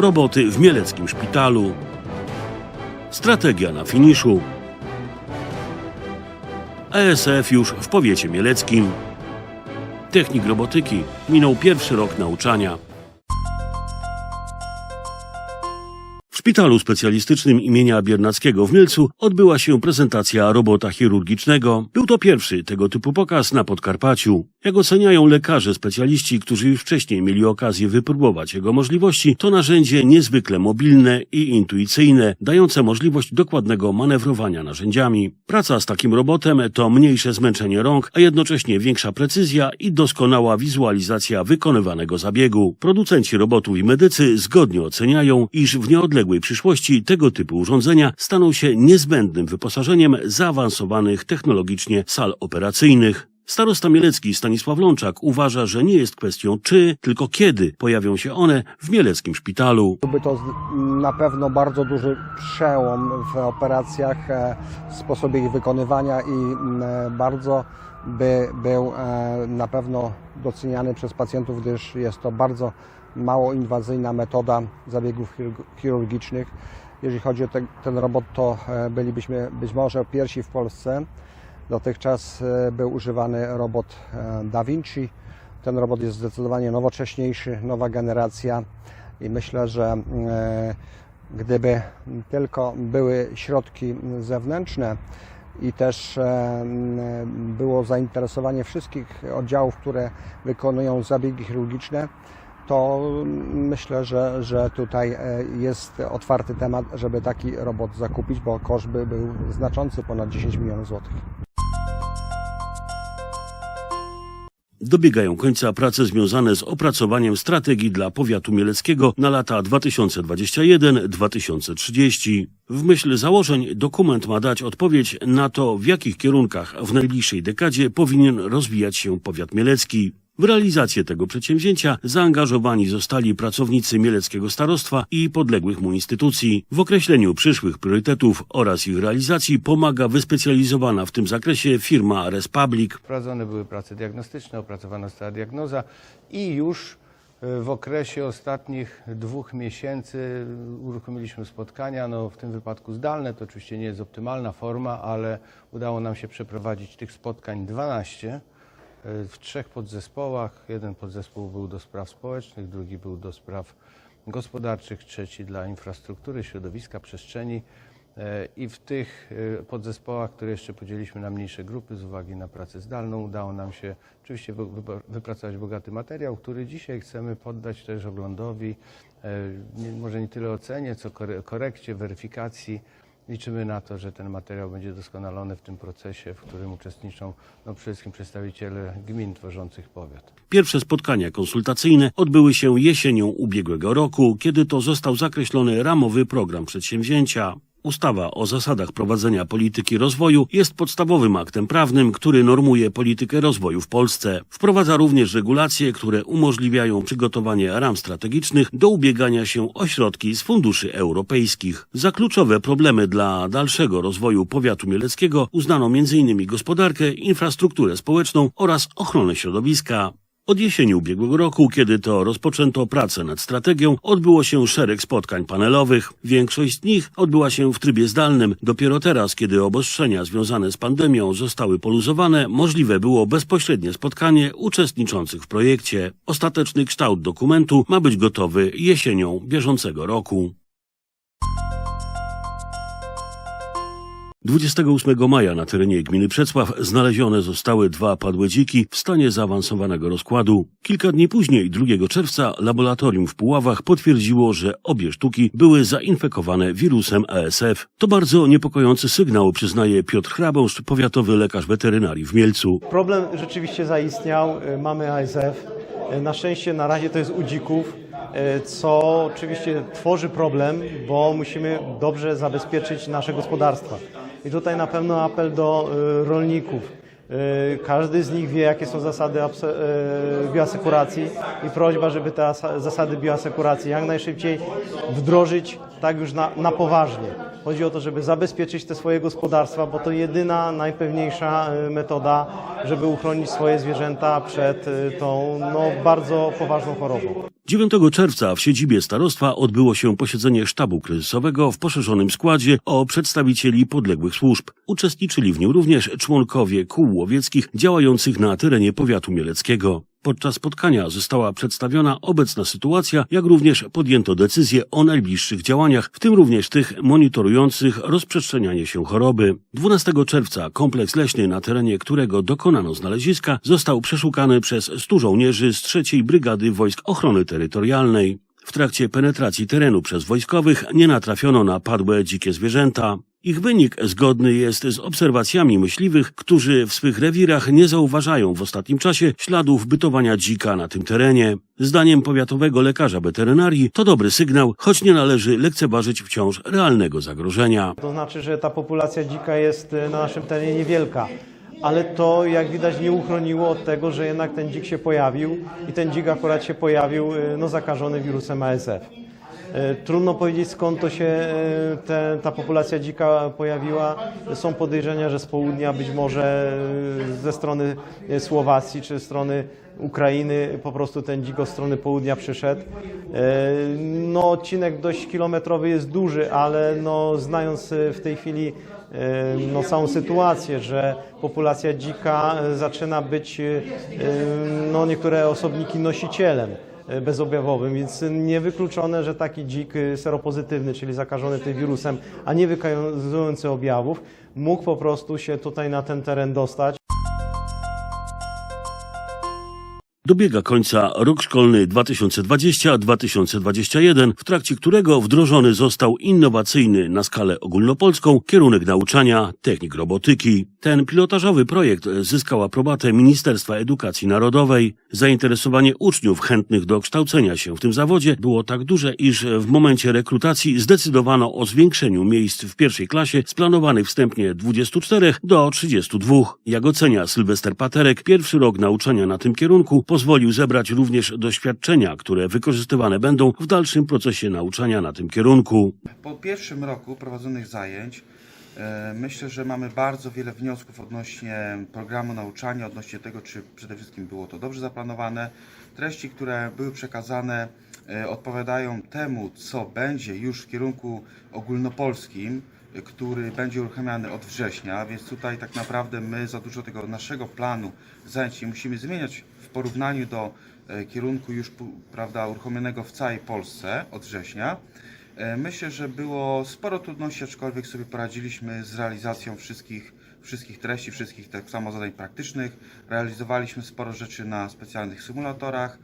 Roboty w mieleckim szpitalu. Strategia na finiszu. ESF już w powiecie mieleckim. Technik robotyki minął pierwszy rok nauczania. W szpitalu specjalistycznym imienia Biernackiego w Mielcu odbyła się prezentacja robota chirurgicznego. Był to pierwszy tego typu pokaz na Podkarpaciu. Jak oceniają lekarze specjaliści, którzy już wcześniej mieli okazję wypróbować jego możliwości, to narzędzie niezwykle mobilne i intuicyjne, dające możliwość dokładnego manewrowania narzędziami. Praca z takim robotem to mniejsze zmęczenie rąk, a jednocześnie większa precyzja i doskonała wizualizacja wykonywanego zabiegu. Producenci robotów i medycy zgodnie oceniają, iż w nieodległej przyszłości tego typu urządzenia staną się niezbędnym wyposażeniem zaawansowanych technologicznie sal operacyjnych. Starosta Mielecki Stanisław Lączak uważa, że nie jest kwestią czy, tylko kiedy pojawią się one w mieleckim szpitalu. Byłby to na pewno bardzo duży przełom w operacjach, e, w sposobie ich wykonywania i mm, e, bardzo by był e, na pewno doceniany przez pacjentów, gdyż jest to bardzo mało inwazyjna metoda zabiegów chirurg- chirurgicznych. Jeżeli chodzi o te, ten robot, to bylibyśmy być może pierwsi w Polsce. Dotychczas e, był używany robot e, Da Vinci. Ten robot jest zdecydowanie nowocześniejszy, nowa generacja i myślę, że e, gdyby tylko były środki zewnętrzne i też było zainteresowanie wszystkich oddziałów, które wykonują zabiegi chirurgiczne, to myślę, że, że tutaj jest otwarty temat, żeby taki robot zakupić, bo koszt by był znaczący, ponad 10 milionów złotych. Dobiegają końca prace związane z opracowaniem strategii dla powiatu mieleckiego na lata 2021-2030. W myśl założeń dokument ma dać odpowiedź na to, w jakich kierunkach w najbliższej dekadzie powinien rozwijać się powiat mielecki. W realizację tego przedsięwzięcia zaangażowani zostali pracownicy Mieleckiego Starostwa i podległych mu instytucji. W określeniu przyszłych priorytetów oraz ich realizacji pomaga wyspecjalizowana w tym zakresie firma Respublic. Prowadzone były prace diagnostyczne, opracowana została diagnoza i już e, w okresie ostatnich dwóch miesięcy uruchomiliśmy spotkania, no w tym wypadku zdalne, to oczywiście nie jest optymalna forma, ale udało nam się przeprowadzić tych spotkań 12 e, w trzech podzespołach. Jeden podzespół był do spraw społecznych, drugi był do spraw gospodarczych, trzeci dla infrastruktury, środowiska, przestrzeni. E, I w tych e, podzespołach, które jeszcze podzieliliśmy na mniejsze grupy z uwagi na pracę zdalną, udało nam się oczywiście wy- wy- wypracować bogaty materiał, który dzisiaj chcemy poddać też oglądowi, e, może nie tyle ocenie, co kore- korekcie, weryfikacji. Liczymy na to, że ten materiał będzie doskonalony w tym procesie, w którym uczestniczą no, przede wszystkim przedstawiciele gmin tworzących powiat. Pierwsze spotkania konsultacyjne odbyły się jesienią ubiegłego roku, kiedy to został zakreślony ramowy program przedsięwzięcia. Ustawa o zasadach prowadzenia polityki rozwoju jest podstawowym aktem prawnym, który normuje politykę rozwoju w Polsce. Wprowadza również regulacje, które umożliwiają przygotowanie ram strategicznych do ubiegania się o środki z funduszy europejskich. Za kluczowe problemy dla dalszego rozwoju powiatu mieleckiego uznano m.in. gospodarkę, infrastrukturę społeczną oraz ochronę środowiska. Od jesieni ubiegłego roku, kiedy to rozpoczęto pracę nad strategią, odbyło się szereg spotkań panelowych. Większość z nich odbyła się w trybie zdalnym. Dopiero teraz, kiedy obostrzenia związane z pandemią zostały poluzowane, możliwe było bezpośrednie spotkanie uczestniczących w projekcie. Ostateczny kształt dokumentu ma być gotowy jesienią bieżącego roku. 28 maja na terenie gminy Przecław znalezione zostały dwa padłe dziki w stanie zaawansowanego rozkładu. Kilka dni później, 2 czerwca, laboratorium w Puławach potwierdziło, że obie sztuki były zainfekowane wirusem ASF. To bardzo niepokojący sygnał, przyznaje Piotr Hrabąszcz, powiatowy lekarz weterynarii w Mielcu. Problem rzeczywiście zaistniał, y, mamy ASF. Y, Na szczęście na razie to jest u dzików, y, co oczywiście tworzy problem, bo musimy dobrze zabezpieczyć nasze gospodarstwa. I tutaj na pewno apel do y, rolników. Y, Każdy z nich wie, jakie są zasady y, bioasekuracji i prośba, żeby te asa- zasady bioasekuracji jak najszybciej wdrożyć tak już na, na poważnie. Chodzi o to, żeby zabezpieczyć te swoje gospodarstwa, bo to jedyna, najpewniejsza e, metoda, żeby uchronić swoje zwierzęta przed e, tą no, bardzo poważną chorobą. 9 czerwca w siedzibie starostwa odbyło się posiedzenie sztabu kryzysowego w poszerzonym składzie o przedstawicieli podległych służb. Uczestniczyli w nim również członkowie kół łowieckich działających na terenie powiatu mieleckiego. Podczas spotkania została przedstawiona obecna sytuacja, jak również podjęto decyzje o najbliższych działaniach, w tym również tych monitorujących rozprzestrzenianie się choroby. 12 czerwca kompleks leśny, na terenie którego dokonano znaleziska, został przeszukany przez 100 żołnierzy z trzeciej Brygady Wojsk Ochrony Terytorialnej. W trakcie penetracji terenu przez wojskowych nie natrafiono na padłe dzikie zwierzęta. Ich wynik zgodny jest z obserwacjami myśliwych, którzy w swych rewirach nie zauważają w ostatnim czasie śladów bytowania dzika na tym terenie. Zdaniem powiatowego lekarza weterynarii to dobry sygnał, choć nie należy lekceważyć wciąż realnego zagrożenia. To znaczy, że ta populacja dzika jest e, na naszym terenie niewielka. Ale to, jak widać, nie uchroniło od tego, że jednak ten dzik się pojawił i ten dzik akurat się pojawił e, no, zakażony wirusem ASF. E, Trudno powiedzieć skąd to się e, te, ta populacja dzika pojawiła. Są podejrzenia, że z południa, być może e, ze strony Słowacji czy strony Ukrainy po prostu ten dzik od strony południa przyszedł. No, odcinek dość kilometrowy jest duży, ale no, znając w tej chwili no, całą sytuację, że populacja dzika zaczyna być, no, niektóre osobniki nosicielem bezobjawowym, więc niewykluczone, że taki dzik e, seropozytywny, czyli zakażony tym wirusem, a nie wykazujący objawów, mógł po prostu się tutaj na ten teren dostać. Dobiega końca rok szkolny 2020-2021, w trakcie którego wdrożony został innowacyjny na skalę ogólnopolską kierunek nauczania technik robotyki. Ten pilotażowy projekt zyskał aprobatę Ministerstwa Edukacji Narodowej. Zainteresowanie uczniów chętnych do kształcenia się w tym zawodzie było tak duże, iż w momencie rekrutacji zdecydowano o zwiększeniu miejsc w pierwszej klasie z planowanych wstępnie 24 do 32. Jak ocenia Sylwester Paterek, pierwszy rok nauczania na tym kierunku pozwolił zebrać również doświadczenia, które wykorzystywane będą w dalszym procesie nauczania na tym kierunku. Po pierwszym roku prowadzonych zajęć e, myślę, że mamy bardzo wiele wniosków odnośnie programu nauczania, odnośnie tego, czy przede wszystkim było to dobrze zaplanowane. Treści, które były przekazane, e, odpowiadają temu, co będzie już w kierunku ogólnopolskim, e, który będzie uruchamiany od września, więc tutaj tak naprawdę my za dużo tego naszego planu zajęć nie musimy zmieniać porównaniu do e, kierunku już prawda, uruchomionego w całej Polsce od września. E, Myślę, że było sporo trudności, aczkolwiek sobie poradziliśmy z realizacją wszystkich, wszystkich treści, wszystkich tak samo zadań praktycznych. Realizowaliśmy sporo rzeczy na specjalnych symulatorach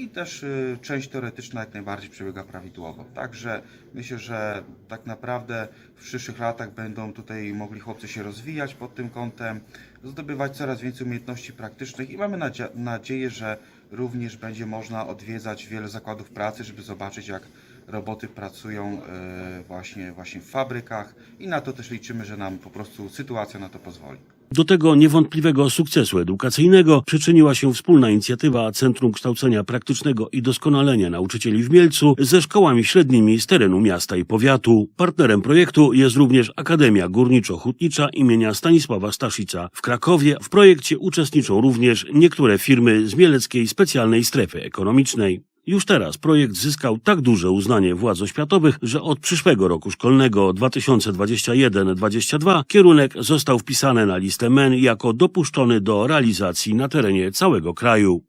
i też y, część teoretyczna jak najbardziej przebiega prawidłowo. Także myślę, że tak naprawdę w przyszłych latach będą tutaj mogli chłopcy się rozwijać pod tym kątem, zdobywać coraz więcej umiejętności praktycznych i mamy nadzie- nadzieję, że również będzie można odwiedzać wiele zakładów pracy, żeby zobaczyć jak roboty pracują e, właśnie, właśnie w fabrykach i na to też liczymy, że nam po prostu sytuacja na to pozwoli. Do tego niewątpliwego sukcesu edukacyjnego przyczyniła się wspólna inicjatywa Centrum Kształcenia Praktycznego i Doskonalenia Nauczycieli w Mielcu ze szkołami średnimi z terenu miasta i powiatu. Partnerem projektu jest również Akademia Górniczo-Hutnicza imienia Stanisława Staszica w Krakowie. W projekcie uczestniczą również niektóre firmy z Mieleckiej Specjalnej Strefy Ekonomicznej. Już teraz projekt zyskał tak duże uznanie władz oświatowych, że od przyszłego roku szkolnego 2021-2022 kierunek został wpisany na listę MEN jako dopuszczony do realizacji na terenie całego kraju.